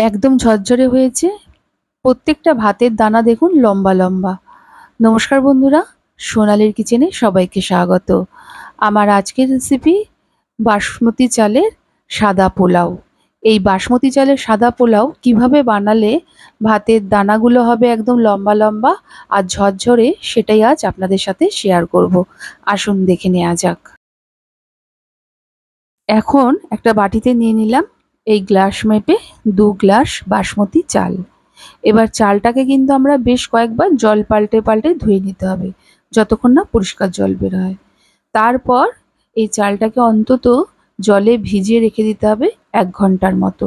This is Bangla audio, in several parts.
একদম ঝরঝরে হয়েছে। প্রত্যেকটা ভাতের দানা দেখুন লম্বা লম্বা। নমস্কার বন্ধুরা, সোনালির কিচেনে সবাইকে স্বাগত। আমার আজকের রেসিপি বাসমতি চালের সাদা পোলাও। এই বাসমতি চালের সাদা পোলাও কীভাবে বানালে ভাতের দানাগুলো হবে একদম লম্বা লম্বা আর ঝরঝরে সেটাই আজ আপনাদের সাথে শেয়ার করব। আসুন দেখে নেওয়া যাক। এখন একটা বাটিতে নিয়ে নিলাম এই গ্লাস মেপে দু গ্লাস বাসমতি চাল। এবার চালটাকে কিন্তু আমরা বেশ কয়েকবার জল পাল্টে পাল্টে ধুয়ে নিতে হবে, যতক্ষণ না পরিষ্কার জল বের হয়। তারপর এই চালটাকে অন্তত জলে ভিজিয়ে রেখে দিতে হবে এক ঘণ্টার মতো।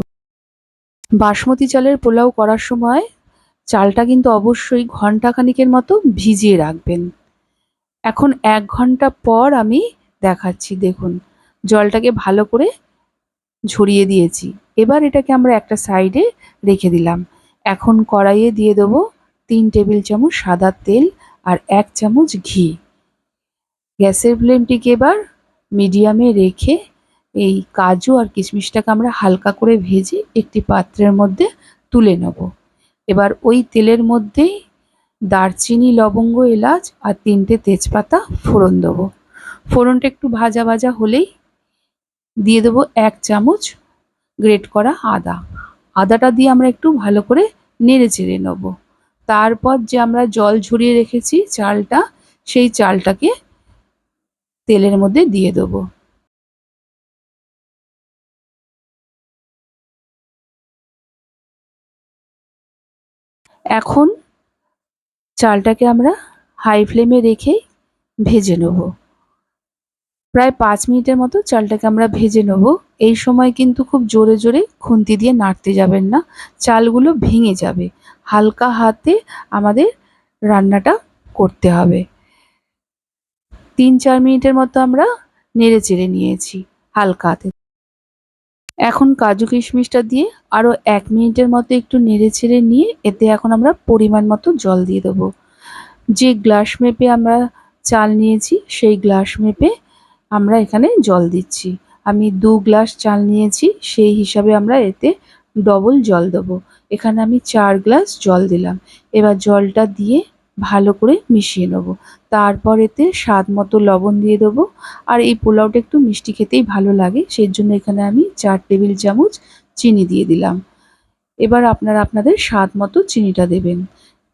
বাসমতি চালের পোলাও করার সময় চালটা কিন্তু অবশ্যই ঘণ্টা খানিকের মতো ভিজিয়ে রাখবেন। এখন এক ঘণ্টা পর আমি দেখাচ্ছি, দেখুন। জলটাকে ভালো করে ঝরিয়ে দিয়েছি। এবার এটাকে আমরা একটা সাইডে রেখে দিলাম। এখন কড়াইয়ে দিয়ে দেবো তিন টেবিল চামচ সাদা তেল আর এক চামচ ঘি। গ্যাসের ফ্লেমটিকে এবার মিডিয়ামে রেখে এই কাজু আর কিশমিশটাকে আমরা হালকা করে ভেজে একটি পাত্রের মধ্যে তুলে নেব। এবার ওই তেলের মধ্যেই দারচিনি, লবঙ্গ, এলাচ আর তিনটে তেজপাতা ফোড়ন দেবো। ফোড়নটা একটু ভাজা ভাজা হলেই দিয়ে দেবো এক চামচ গ্রেট করা আদা। আদাটা দিয়ে আমরা একটু ভালো করে নেড়ে চেড়ে নেব। তারপর যে আমরা জল ঝরিয়ে রেখেছি চালটা, সেই চালটাকে তেলের মধ্যে দিয়ে দেবো। এখন চালটাকে আমরা হাই ফ্লেমে রেখে ভেজে নেব। প্রায় পাঁচ মিনিটের মতো চালটাকে আমরা ভেজে নেব। এই সময় কিন্তু খুব জোরে জোরে খুন্তি দিয়ে নাড়তে যাবেন না, চালগুলো ভেঙে যাবে। হালকা হাতে আমাদের রান্নাটা করতে হবে। তিন চার মিনিটের মতো আমরা নেড়ে চেড়ে নিয়েছি হালকা হাতে। এখন কাজু কিশমিশটা দিয়ে আরও এক মিনিটের মতো একটু নেড়ে চেড়ে নিয়ে এতে এখন আমরা পরিমাণ মতো জল দিয়ে দেবো। যে গ্লাস মেপে আমরা চাল নিয়েছি, সেই গ্লাস মেপে আমরা এখানে জল দিচ্ছি। আমি দু গ্লাস চাল নিয়েছি, সেই হিসাবে আমরা এতে ডবল জল দেবো। এখানে আমি চার গ্লাস জল দিলাম। এবার জলটা দিয়ে ভালো করে মিশিয়ে নেব। তারপর এতে স্বাদ মতো লবণ দিয়ে দেবো। আর এই পোলাওটা একটু মিষ্টি খেতেই ভালো লাগে, সেই জন্য এখানে আমি চার টেবিল চামচ চিনি দিয়ে দিলাম। এবার আপনারা আপনাদের স্বাদ মতো চিনিটা দেবেন।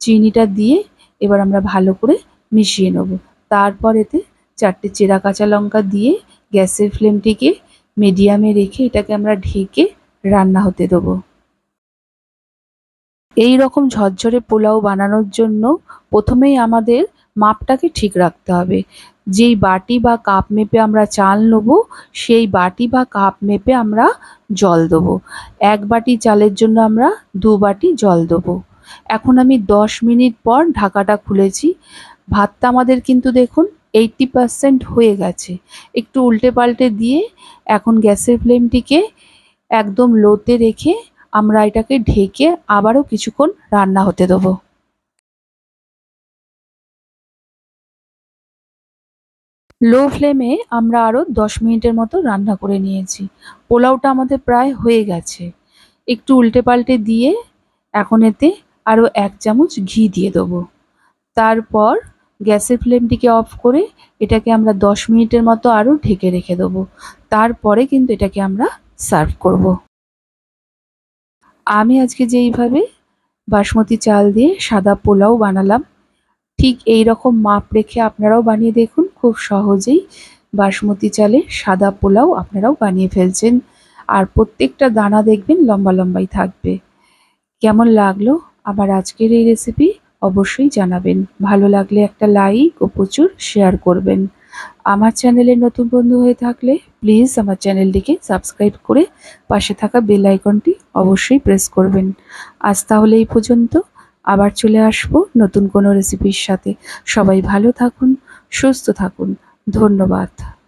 চিনিটা দিয়ে এবার আমরা ভালো করে মিশিয়ে নেব। তারপর এতে চারটে চেরা কাঁচা লঙ্কা দিয়ে গ্যাসের ফ্লেমটিকে মিডিয়ামে রেখে এটাকে আমরা ঢেকে রান্না হতে দেবো। এই রকম ঝরঝরে পোলাও বানানোর জন্য প্রথমেই আমাদের মাপটাকে ঠিক রাখতে হবে। যেই বাটি বা কাপ মেপে আমরা চাল নেব, সেই বাটি বা কাপ মেপে আমরা জল দেবো। এক বাটি চালের জন্য আমরা দু বাটি জল দেবো। এখন আমি দশ মিনিট পর ঢাকাটা খুলেছি। ভাতটা আমাদের কিন্তু দেখুন এইটটি পারসেন্ট হয়ে গেছে। একটু উল্টে পাল্টে দিয়ে এখন গ্যাসের ফ্লেমটিকে একদম লোতে রেখে আমরা এটাকে ঢেকে আবারও কিছুক্ষণ রান্না হতে দেবো। লো ফ্লেমে আমরা আরও দশ মিনিটের মতো রান্না করে নিয়েছি। পোলাওটা আমাদের প্রায় হয়ে গেছে। একটু উল্টে পাল্টে দিয়ে এখন এতে আরও এক চামচ ঘি দিয়ে দেবো। তারপর গ্যাসের ফ্লেমটিকে অফ করে এটাকে আমরা দশ মিনিটের মতো আরও ঢেকে রেখে দেবো। তারপরে কিন্তু এটাকে আমরা সার্ভ করব। আমি আজকে যেইভাবে বাসমতি চাল দিয়ে সাদা পোলাও বানালাম, ঠিক এই রকম মাপ রেখে আপনারাও বানিয়ে দেখুন, খুব সহজেই বাসমতি চালে সাদা পোলাও আপনারাও বানিয়ে ফেলছেন। আর প্রত্যেকটা দানা দেখবেন লম্বা লম্বাই থাকবে। কেমন লাগল? আমার আজকের এই রেসিপি অবশ্যই জানাবেন। ভালো লাগলে একটা লাইক ও প্রচুর শেয়ার করবেন। আমার চ্যানেলে নতুন বন্ধু হয়ে থাকলে প্লিজ আমার চ্যানেলটিকে সাবস্ক্রাইব করে পাশে থাকা বেল আইকনটি অবশ্যই প্রেস করবেন। আজ তাহলে এই পর্যন্ত। আবার চলে আসব নতুন কোনো রেসিপির সাথে। সবাই ভালো থাকুন, সুস্থ থাকুন। ধন্যবাদ।